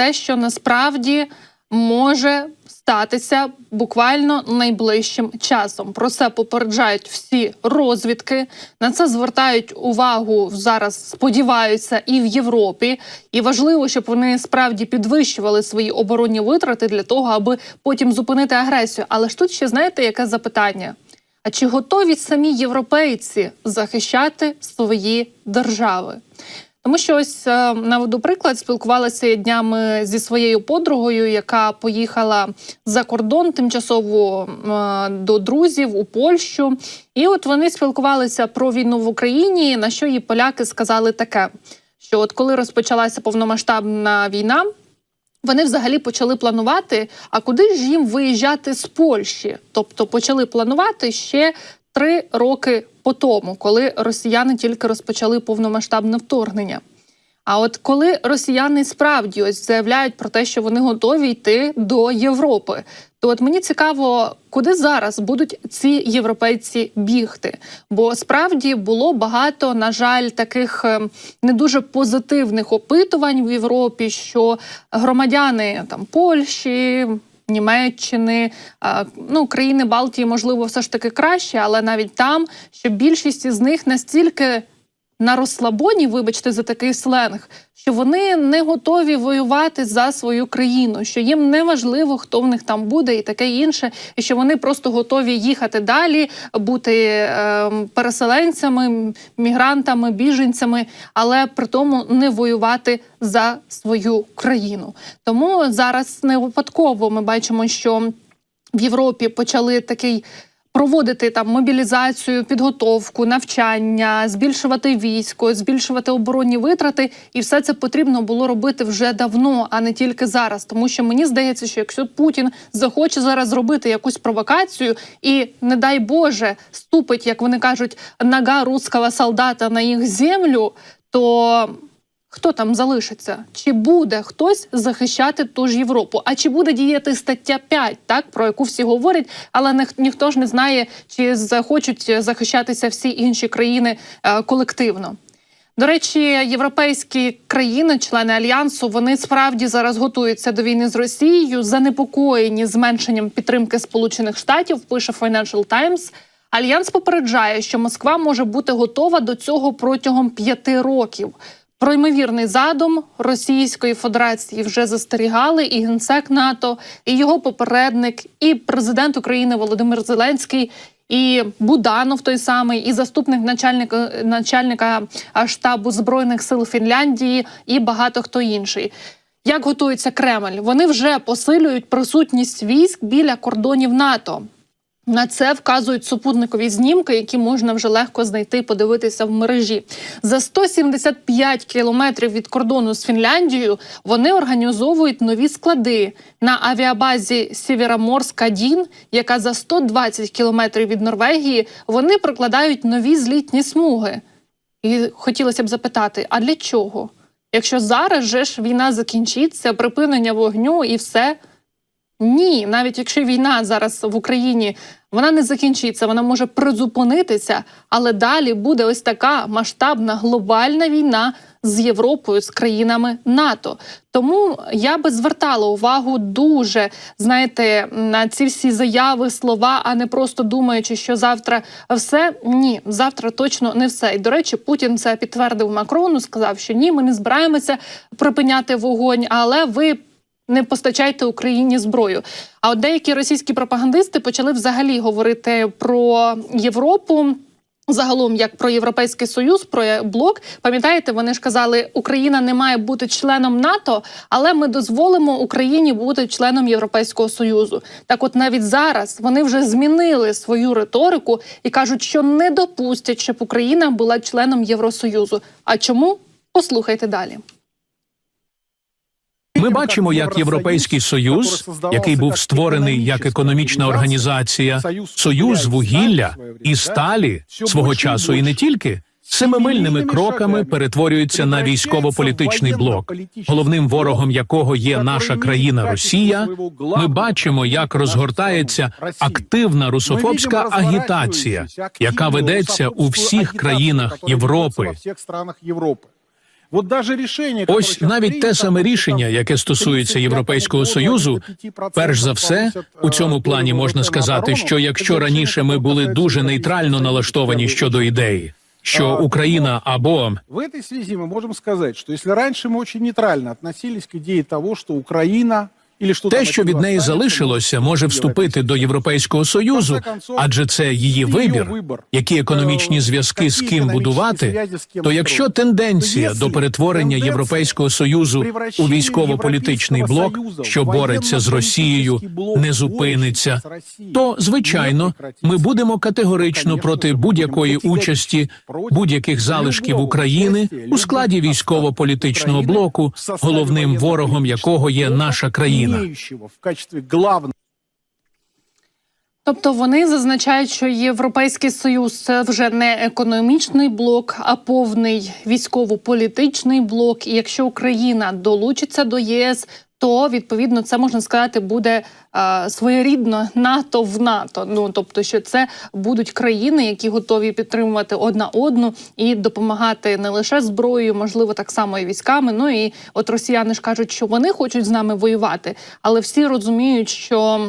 те, що насправді може статися буквально найближчим часом. Про це попереджають всі розвідки. На це звертають увагу зараз. Сподіваються, і в Європі. І важливо, щоб вони справді підвищували свої оборонні витрати для того, аби потім зупинити агресію. Але ж тут ще знаєте, яке запитання? А чи готові самі європейці захищати свої держави? Тому що ось е, наведу приклад, спілкувалася днями зі своєю подругою, яка поїхала за кордон тимчасово е, до друзів у Польщу. І от вони спілкувалися про війну в Україні. На що їй поляки сказали таке: що от коли розпочалася повномасштабна війна, вони взагалі почали планувати, а куди ж їм виїжджати з Польщі? Тобто почали планувати ще три роки по тому, коли росіяни тільки розпочали повномасштабне вторгнення. А от коли росіяни справді ось заявляють про те, що вони готові йти до Європи, то от мені цікаво, куди зараз будуть ці європейці бігти. Бо справді було багато, на жаль, таких е, не дуже позитивних опитувань в Європі, що громадяни там Польщі. Німеччини, ну країни Балтії, можливо, все ж таки краще, але навіть там, що більшість із них настільки на розслабоні, вибачте, за такий сленг, що вони не готові воювати за свою країну, що їм не важливо, хто в них там буде, і таке інше, і що вони просто готові їхати далі, бути е, переселенцями, мігрантами, біженцями, але при тому не воювати за свою країну. Тому зараз не випадково ми бачимо, що в Європі почали такий проводити там мобілізацію, підготовку, навчання, збільшувати військо, збільшувати оборонні витрати, і все це потрібно було робити вже давно, а не тільки зараз. Тому що мені здається, що якщо Путін захоче зараз зробити якусь провокацію, і не дай Боже ступить, як вони кажуть, нога руського солдата на їх землю, то Хто там залишиться? Чи буде хтось захищати ту ж Європу? А чи буде діяти стаття 5, так про яку всі говорять, але ніх- ніхто ж не знає, чи захочуть захищатися всі інші країни е, колективно. До речі, європейські країни, члени альянсу, вони справді зараз готуються до війни з Росією, занепокоєні зменшенням підтримки Сполучених Штатів. Пише Financial Times. Альянс попереджає, що Москва може бути готова до цього протягом п'яти років. Про ймовірний задум Російської Федерації вже застерігали і генсек НАТО, і його попередник, і президент України Володимир Зеленський, і Буданов той самий, і заступник начальника начальника штабу збройних сил Фінляндії, і багато хто інший. Як готується Кремль? Вони вже посилюють присутність військ біля кордонів НАТО. На це вказують супутникові знімки, які можна вже легко знайти подивитися в мережі. За 175 кілометрів від кордону з Фінляндією вони організовують нові склади на авіабазі Сєвєроморська Дін, яка за 120 кілометрів від Норвегії. Вони прокладають нові злітні смуги. І хотілося б запитати: а для чого? Якщо зараз же ж війна закінчиться, припинення вогню і все. Ні, навіть якщо війна зараз в Україні вона не закінчиться, вона може призупинитися, але далі буде ось така масштабна глобальна війна з Європою, з країнами НАТО. Тому я би звертала увагу дуже знаєте на ці всі заяви, слова, а не просто думаючи, що завтра все ні, завтра точно не все. І до речі, Путін це підтвердив Макрону, сказав, що ні, ми не збираємося припиняти вогонь, але ви не постачайте Україні зброю. А от деякі російські пропагандисти почали взагалі говорити про Європу. Загалом, як про європейський союз, про блок, пам'ятаєте, вони ж казали, Україна не має бути членом НАТО, але ми дозволимо Україні бути членом Європейського союзу. Так, от навіть зараз вони вже змінили свою риторику і кажуть, що не допустять, щоб Україна була членом Євросоюзу. А чому? Послухайте далі. Ми бачимо, як Європейський Союз, який був створений як економічна організація, союз вугілля і сталі свого часу, і не тільки семимильними кроками перетворюється на військово-політичний блок, головним ворогом якого є наша країна Росія. Ми бачимо, як розгортається активна русофобська агітація, яка ведеться у всіх країнах Європи. Вот даже рішення, Ось навіть те саме рішення, яке стосується Європейського союзу, перш за все, у цьому плані можна сказати, що якщо раніше ми були дуже нейтрально налаштовані щодо ідеї, що Україна або В этой связи мы можем сказать, что если раньше мы очень нейтрально относились к идее того, что Украина или что те, що від неї залишилося, може вступити до Європейського союзу, адже це її вибір, які економічні зв'язки з ким будувати. То якщо тенденція до перетворення Європейського союзу у військово-політичний блок, що бореться з Росією, не зупиниться, то звичайно ми будемо категорично проти будь-якої участі будь-яких залишків України у складі військово-політичного блоку, головним ворогом якого є наша країна. В качестве главного Тобто вони зазначають, що Європейський Союз це вже не економічний блок, а повний військово-політичний блок. І якщо Україна долучиться до ЄС, то відповідно це можна сказати буде е, своєрідно НАТО в НАТО. Ну тобто, що це будуть країни, які готові підтримувати одна одну і допомагати не лише зброєю, можливо, так само і військами. Ну і от росіяни ж кажуть, що вони хочуть з нами воювати, але всі розуміють, що.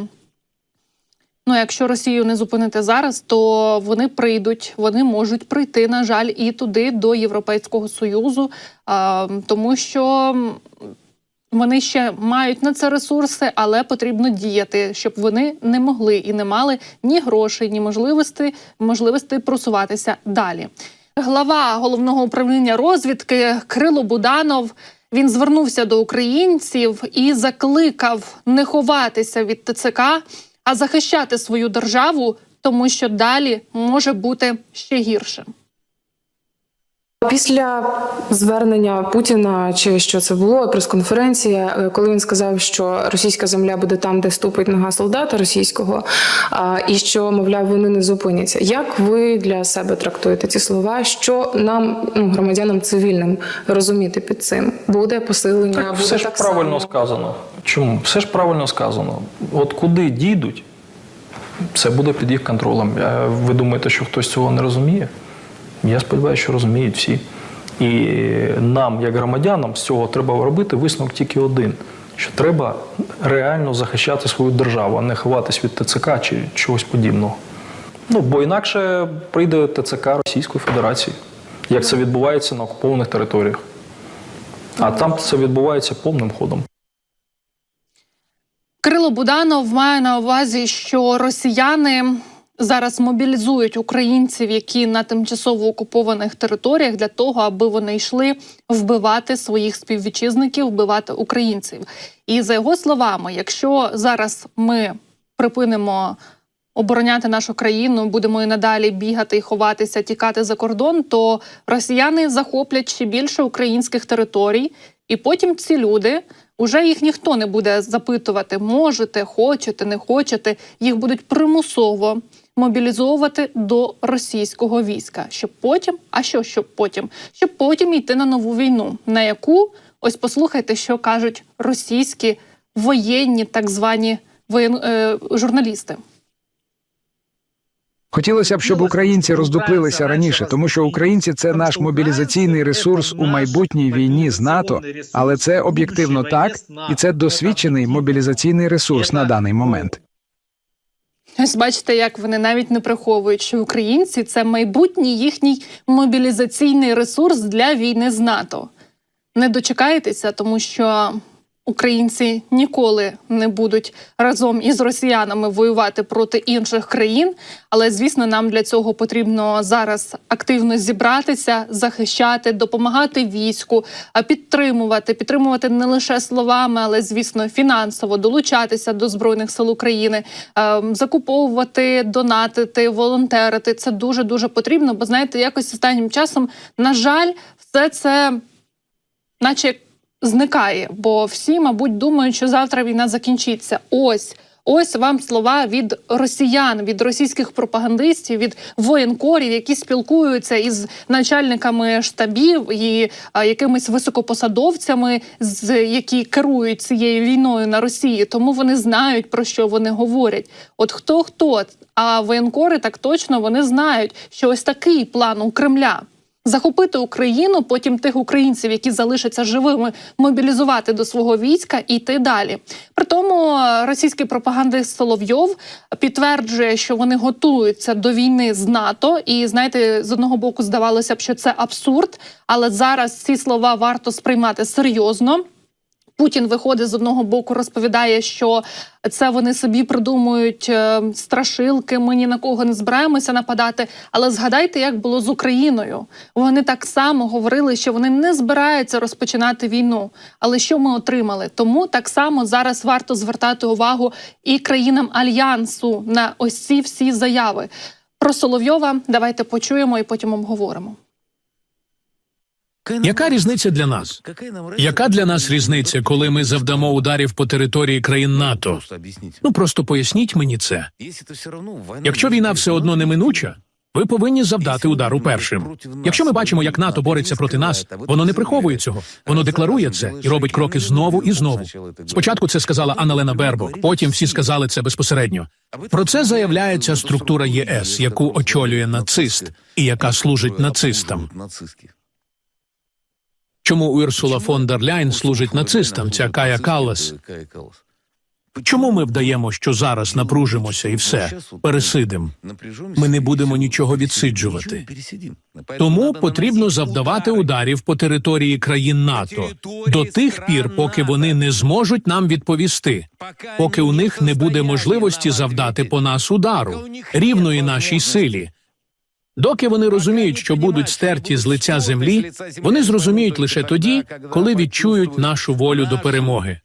Ну, якщо Росію не зупинити зараз, то вони прийдуть, вони можуть прийти, на жаль, і туди до Європейського союзу, тому що вони ще мають на це ресурси, але потрібно діяти, щоб вони не могли і не мали ні грошей, ні можливості, можливості просуватися далі. Глава головного управління розвідки Крило Буданов. Він звернувся до українців і закликав не ховатися від ТЦК, а захищати свою державу, тому що далі може бути ще гірше. Після звернення Путіна, чи що це було, прес-конференція, е, коли він сказав, що російська земля буде там, де ступить нога солдата російського, і що, мовляв, вони не зупиняться. Як ви для себе трактуєте ці слова? Що нам, ну, громадянам цивільним, розуміти під цим? Буде посилення? Так, буде все ж так правильно само? сказано. Чому? Все ж правильно сказано. От куди дійдуть, це буде під їх контролем. Е, Ви думаєте, що хтось цього не розуміє? Я сподіваюся, що розуміють всі. І нам, як громадянам, з цього треба робити висновок тільки один: що треба реально захищати свою державу, а не ховатись від ТЦК чи чогось подібного. Ну, бо інакше прийде ТЦК Російської Федерації, як це відбувається на окупованих територіях. А там це відбувається повним ходом. Кирило Буданов має на увазі, що росіяни зараз мобілізують українців, які на тимчасово окупованих територіях, для того, аби вони йшли вбивати своїх співвітчизників, вбивати українців. І за його словами, якщо зараз ми припинимо обороняти нашу країну, будемо і надалі бігати і ховатися, тікати за кордон, то росіяни захоплять ще більше українських територій, і потім ці люди. Уже їх ніхто не буде запитувати, можете, хочете, не хочете. Їх будуть примусово мобілізовувати до російського війська, щоб потім, а що щоб потім? Щоб потім йти на нову війну, на яку ось послухайте, що кажуть російські воєнні, так звані воєн, е, журналісти. Хотілося б, щоб українці роздуплилися раніше, тому що українці це наш мобілізаційний ресурс у майбутній війні з НАТО, але це об'єктивно так, і це досвідчений мобілізаційний ресурс на даний момент. Ось бачите, як вони навіть не приховують, що українці це майбутній їхній мобілізаційний ресурс для війни з НАТО. Не дочекаєтеся, тому що українці ніколи не будуть разом із росіянами воювати проти інших країн. Але звісно, нам для цього потрібно зараз активно зібратися, захищати, допомагати війську, а підтримувати, підтримувати не лише словами, але звісно, фінансово долучатися до збройних сил України, ем, закуповувати, донатити, волонтерити. Це дуже дуже потрібно. Бо знаєте, якось останнім часом, на жаль, все це, наче зникає, бо всі, мабуть, думають, що завтра війна закінчиться. Ось. Ось вам слова від росіян, від російських пропагандистів, від воєнкорів, які спілкуються із начальниками штабів і а, якимись високопосадовцями, з які керують цією війною на Росії. Тому вони знають про що вони говорять. От хто хто, а воєнкори так точно вони знають, що ось такий план у Кремля. Захопити Україну, потім тих українців, які залишаться живими, мобілізувати до свого війська і йти далі. При тому е, російський пропагандист Соловйов підтверджує, що вони готуються до війни з НАТО. І знаєте, з одного боку здавалося б, що це абсурд, але зараз ці слова варто сприймати серйозно. Путін виходить з одного боку, розповідає, що це вони собі придумують е, страшилки. Ми ні на кого не збираємося нападати. Але згадайте, як було з Україною. Вони так само говорили, що вони не збираються розпочинати війну. Але що ми отримали? Тому так само зараз варто звертати увагу і країнам альянсу на ось ці всі заяви. Про Соловйова давайте почуємо і потім обговоримо. Яка різниця для нас? Яка для нас різниця, коли ми завдамо ударів по території країн НАТО? Ну просто поясніть мені це. Якщо війна все одно неминуча, ви повинні завдати удару першим. Якщо ми бачимо, як НАТО бореться проти нас, воно не приховує цього. Воно декларує це і робить кроки знову і знову. Спочатку це сказала Анна-Лена Бербок, потім всі сказали це безпосередньо. Про це заявляє ця структура ЄС, яку очолює нацист і яка служить нацистам. Чому Урсула фон дер Ляйн служить нацистам? Ця Кая Каллас? Чому ми вдаємо, що зараз напружимося і все пересидим? Ми не будемо нічого відсиджувати. Тому потрібно завдавати ударів по території країн НАТО до тих пір, поки вони не зможуть нам відповісти, поки у них не буде можливості завдати по нас удару, рівної нашій силі. Доки вони розуміють, що будуть стерті з лиця землі, вони зрозуміють лише тоді, коли відчують нашу волю до перемоги.